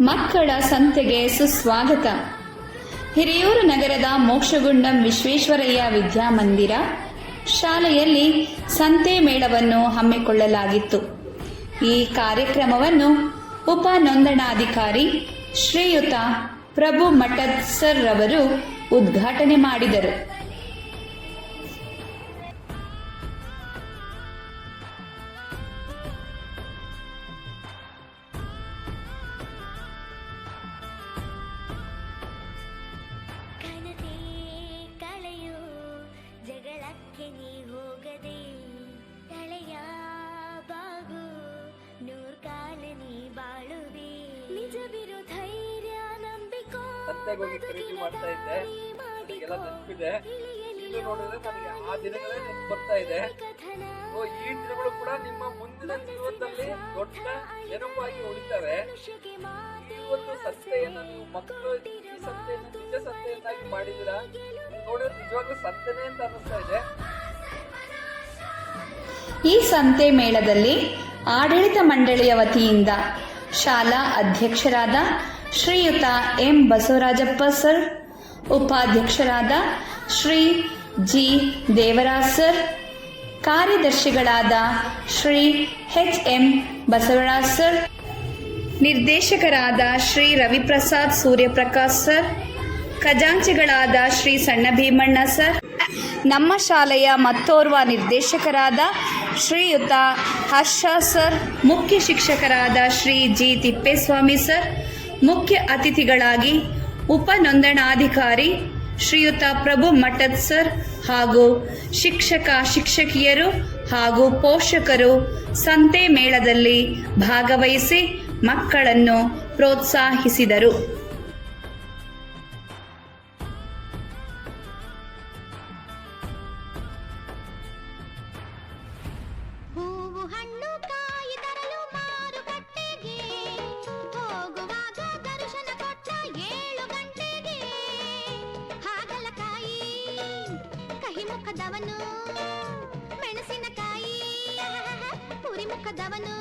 ಮಕ್ಕಳ ಸಂತೆಗೆ ಸುಸ್ವಾಗತ. ಹಿರಿಯೂರು ನಗರದ ಮೋಕ್ಷಗುಂಡಂ ವಿಶ್ವೇಶ್ವರಯ್ಯ ವಿದ್ಯಾಮಂದಿರ ಶಾಲೆಯಲ್ಲಿ ಸಂತೆ ಮೇಳವನ್ನು ಹಮ್ಮಿಕೊಳ್ಳಲಾಗಿತ್ತು. ಈ ಕಾರ್ಯಕ್ರಮವನ್ನು ಉಪ ನೋಂದಣಾಧಿಕಾರಿ ಶ್ರೀಯುತ ಪ್ರಭು ಮಠದ್ ಸರ್ ರವರು ಉದ್ಘಾಟನೆ ಮಾಡಿದರು. ಹೋಗಿ ಖರೀದಿ ಮಾಡ್ತಾ ಇದ್ದೆ. ನನಗೆಲ್ಲ ನೆನಪಿದೆ. ಇದು ನೋಡಿದ್ರೆ ನನಗೆ ಆ ದಿನಗಳೇ ನೆನಪು ಬರ್ತಾ ಇದೆ. ಓ, ಈ ದಿನಗಳು ಕೂಡ ನಿಮ್ಮ ಮುಂದಿನ ಜೀವನದಲ್ಲಿ ದೊಡ್ಡ ನೆನಪಾಗಿ ಉಳಿತವೆ. ಈ ಒಂದು ಸಂತೆಯನ್ನು ನೀವು ಮಕ್ಕಳು, ಈ ಸಂತೆಯನ್ನು ನಿಜ ಸಂತೆಯನ್ನಾಗಿ ಮಾಡಿದಿರಾ ನೋಡಿದ್ರೆ ನಿಜವಾಗ್ಲೂ ಅಂತ ಅನಿಸ್ತಾ ಇದೆ. ಈ ಸಂತೆ ಮೇಳದಲ್ಲಿ ಆಡಳಿತ ಮಂಡಳಿಯ ವತಿಯಿಂದ ಶಾಲಾ ಅಧ್ಯಕ್ಷರಾದ ಶ್ರೀಯುತ ಎಂ ಬಸವರಾಜಪ್ಪ ಸರ್, ಉಪಾಧ್ಯಕ್ಷರಾದ ಶ್ರೀ ಜಿ ದೇವರಾಜ್ ಸರ್, ಕಾರ್ಯದರ್ಶಿಗಳಾದ Shri H M Basavaraj sir, ನಿರ್ದೇಶಕರಾದ ಶ್ರೀ ರವಿಪ್ರಸಾದ್ ಸೂರ್ಯಪ್ರಕಾಶ್ ಸರ್, ಖಜಾಂಚಿಗಳಾದ ಶ್ರೀ ಸಣ್ಣ ಭೀಮಣ್ಣ ಸರ್, ನಮ್ಮ ಶಾಲೆಯ ಮತ್ತೋರ್ವ ನಿರ್ದೇಶಕರಾದ ಶ್ರೀಯುತ ಹರ್ಷ ಸರ್, ಮುಖ್ಯ ಶಿಕ್ಷಕರಾದ ಶ್ರೀ ಜಿ ತಿಪ್ಪೇಸ್ವಾಮಿ ಸರ್, ಮುಖ್ಯ ಅತಿಥಿಗಳಾಗಿ ಉಪ ನೋಂದಣಾಧಿಕಾರಿ ಶ್ರೀಯುತ ಪ್ರಭು ಮಠದ್ ಸರ್ ಹಾಗೂ ಶಿಕ್ಷಕ ಶಿಕ್ಷಕಿಯರು ಹಾಗೂ ಪೋಷಕರು ಸಂತೆ ಮೇಳದಲ್ಲಿ ಭಾಗವಹಿಸಿ ಮಕ್ಕಳನ್ನು ಪ್ರೋತ್ಸಾಹಿಸಿದರು. ಮುಖದವನು ಮೆಣಸಿನಕಾಯಿ ಪುರಿ ಮುಖದವನು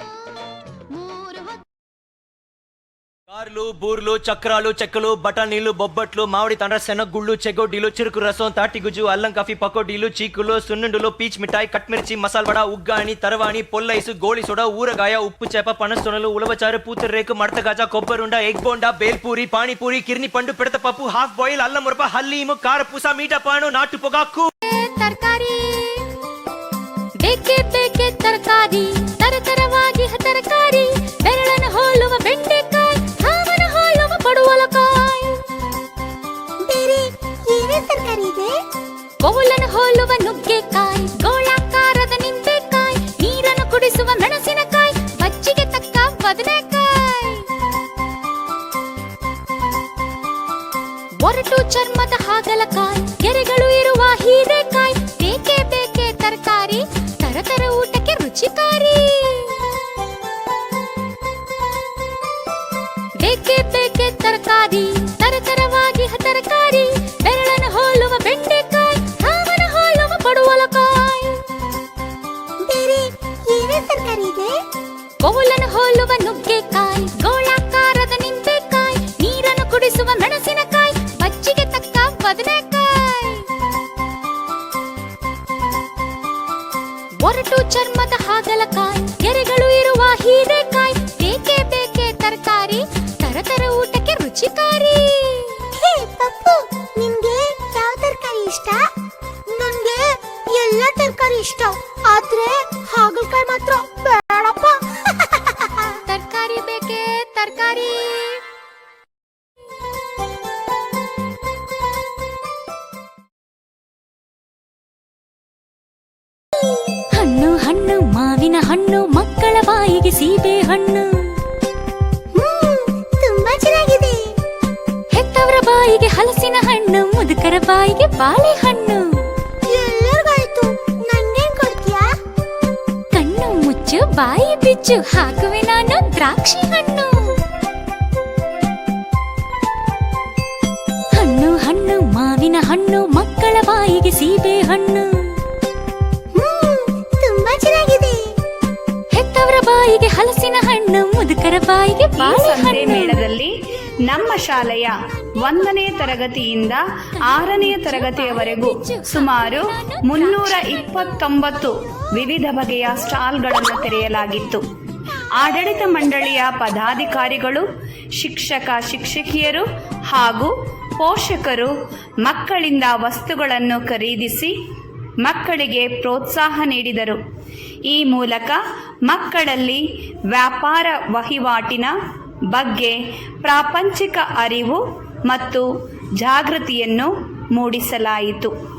ಮೂರು ಹೊತ್ತು కార్లు బూర్లు చక్రాలు చెక్కలు బఠానీలు బొబ్బట్లు మామిడి తండ్ర శనగుళ్ళు చెగోడీలు చెరుకు రసం తాటిగుజ్జు అల్లం కాఫీ పకోడీలు చీకులు సున్నుండులు పీచ్ మిఠాయి కట్మిర్చి మసాల్ వడ ఉగ్గాని తరవాణి పొల్లైసు గోళి సోడా ఊరగాయ ఉప్పు చేప పనసొనలు ఉలవచారు పూతరేకు మడతగాజ కొబ్బరుండ ఎగ్ బోండా బేల్పూరి పానీపూరి కిర్ని పండు పిడత పప్పు హాఫ్ బాయిల్ అల్లం మురప హల్లీము కారపూస మీట పాను నాటు పొగాకు ತರಕಾರಿ. ಬೇಕೆ ಬೇಕೆ ತರಕಾರಿ ತರತರವಾಗಿ ತರಕಾರಿ. ಬೆರಳನ್ನು ಹೋಲುವ ಬೆಂಡೆಕಾಯಿ ಹಾವನ ಹೋಲುವ ಪಡುವಲಕಾಯಿ. ಬೇರೆ ಏನೇನ್ ತರಕಾರಿ ಇದೆ? ಕೋಲನ್ನು ಹೋಲುವ ನುಗ್ಗೆಕಾಯಿ, ಗೋಳಾಕಾರದ ನಿಂಬೆಕಾಯಿ, ನೀರನ್ನು ಕುಡಿಸುವ ಮೆಣಸಿನಕಾಯಿ, ಮಜ್ಜಿಗೆ ತಕ್ಕ ಬದನೆಕಾಯಿ. ಒರಟು ಚರ್ಮದ ಹಾಗಲಕಾಯಿ ಗೆರೆಗಳು ಇರುವ ತರಕಾರಿ ತರತರ ಊಟಕ್ಕೆ ರುಚಿಕಾರಿ ಒರಟು ಚರ್ಮದ ಹಾಗಲಕಾಯಿ ಗೆರೆಗಳು ಇರುವ ಹೀರೆಕಾಯಿ ಬೇಕೇ ಬೇಕೆ ತರಕಾರಿ. ತರತರ ಊಟಕ್ಕೆ ರುಚಿಕಾರಿ. ಪಪ್ಪು, ನಿಮ್ಗೆ ಯಾವ ತರಕಾರಿ ಇಷ್ಟ? ನನ್ಗೆ ಎಲ್ಲ ತರಕಾರಿ ಇಷ್ಟ. ಆದ್ರೆ ಹಾಗಲಕಾಯಿ ಮಾತ್ರ. ಹಣ್ಣು ತುಂಬಾ ಚೆನ್ನಾಗಿದೆ. ಹೆತ್ತವರ ಬಾಯಿಗೆ ಹಲಸಿನ ಹಣ್ಣು, ಮುದುಕರ ಬಾಯಿಗೆ ಬಾಳೆಹಣ್ಣು. ಎಲ್ಲರಿಗಾಯ್ತು ನನ್ಗೇನ್ ಕೊಡ್ತೀಯಾ? ಕಣ್ಣು ಮುಚ್ಚು, ಬಾಯಿ ಬಿಚ್ಚು, ಹಾಕುವೆ ನಾನು ದ್ರಾಕ್ಷಿ ಹಣ್ಣು. ಹಣ್ಣು ಹಣ್ಣು, ಮಾವಿನ ಹಣ್ಣು, ಮಕ್ಕಳ ಬಾಯಿಗೆ ಸೀಬೆ ಹಣ್ಣು. ಬಾಯಿಗೆ ಹಲಸಿನ ಹಣ್ಣು ಮುದುಕರ ಬಾಯಿಗೆ ಬಾಳೆಹಣ್ಣು ಮೇಳದಲ್ಲಿ ನಮ್ಮ ಶಾಲೆಯ ಒಂದನೇ ತರಗತಿಯಿಂದ ಆರನೇ ತರಗತಿಯವರೆಗೂ ಸುಮಾರು ಮುನ್ನೂರ ಇಪ್ಪತ್ತೊಂಬತ್ತು ವಿವಿಧ ಬಗೆಯ ಸ್ಟಾಲ್ಗಳನ್ನು ತೆರೆಯಲಾಗಿತ್ತು. ಆಡಳಿತ ಮಂಡಳಿಯ ಪದಾಧಿಕಾರಿಗಳು ಶಿಕ್ಷಕ ಶಿಕ್ಷಕಿಯರು ಹಾಗೂ ಪೋಷಕರು ಮಕ್ಕಳಿಂದ ವಸ್ತುಗಳನ್ನು ಖರೀದಿಸಿ ಮಕ್ಕಳಿಗೆ ಪ್ರೋತ್ಸಾಹ ನೀಡಿದರು. ಈ ಮೂಲಕ ಮಕ್ಕಳಲ್ಲಿ ವ್ಯಾಪಾರ ವಹಿವಾಟಿನ ಬಗ್ಗೆ ಪ್ರಾಪಂಚಿಕ ಅರಿವು ಮತ್ತು ಜಾಗೃತಿಯನ್ನು ಮೂಡಿಸಲಾಯಿತು.